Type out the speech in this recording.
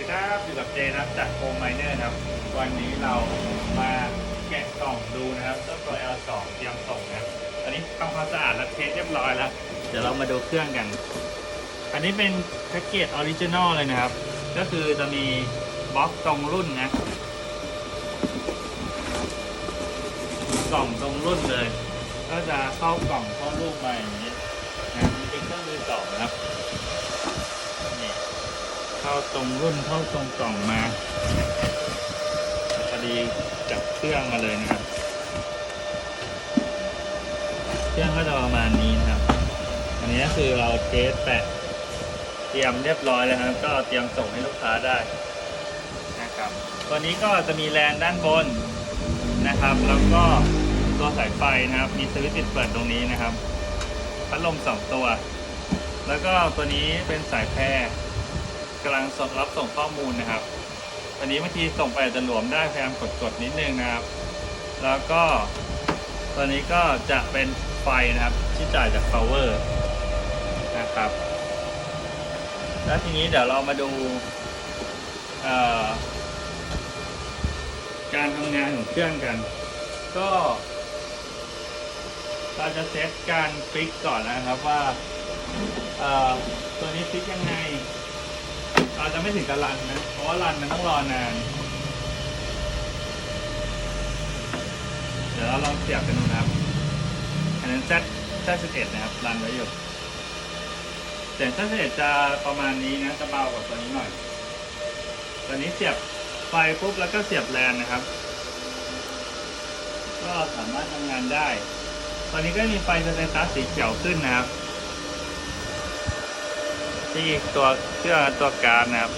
ดีครับอยู่กับเจนะครับจากโคมไมเนอร์นะครับ วันนี้เรามาแกะกล่องดูนะครับเจ้าตัว L2 เตรียมส่งนะครับอันนี้ทำความสะอาดและเทสเรียบร้อยแล้ว เดี๋ยวเรามาดูเครื่องกัน อันนี้เป็นแพ็กเกจออริจินอลเลยนะครับ ก็คือจะมีบล็อกตรงรุ่นนะกล่องตรงรุ่นเลย ก็จะเข้ากล่องเข้ารูปมาอย่างนี้นะนี่เป็นเครื่องมือสองนะครับ เข้าตรงรุ่นเข้าตรงกล่องมาพอดีจากเครื่องมาเลยนะครับ เครื่องก็จะประมาณนี้นะครับ อันนี้คือเราเทสแปะเตรียมเรียบร้อยแล้วครับ ก็เตรียมส่งให้ลูกค้าได้นะครับตัวนี้ก็จะมีแลนด้านบนนะครับ แล้วก็ตัวสายไฟนะครับ มีสวิตช์ปิดเปิดตรงนี้นะครับพัดลมสองตัว แล้วก็ตัวนี้เป็นสายแพร กำลังสรับส่งข้อมูลนะครับตัวนี้บางทีส่งไปจะหลวมได้พยายามกดกดๆนิดนึงนะครับ แล้วก็ตัวนี้ก็จะเป็นไฟนะครับที่จ่ายจาก power นะครับ แล้วทีนี้เดี๋ยวเรามาดูการทำงานของเครื่องกัน ก็เราจะเซตการฟิกก่อนนะครับว่าตัวนี้ฟิกยังไง เราจะไม่ถึงกับรันนะ เพราะว่ารันมันต้องรอนาน เดี๋ยวเราลองเสียบกันดูนะครับ อันนั้น Z Z11 นะครับ รันไว้อยู่เสียง Z11 จะประมาณนี้นะ จะเบากว่าตัวนี้หน่อย ตัวนี้เสียบไฟปุ๊บแล้วก็เสียบแลนนะครับ ก็สามารถทำงานได้ ตอนนี้ก็มีไฟสเตตัสสีเขียวขึ้นนะครับ ที่ตัวเครื่องตัวการนะครับ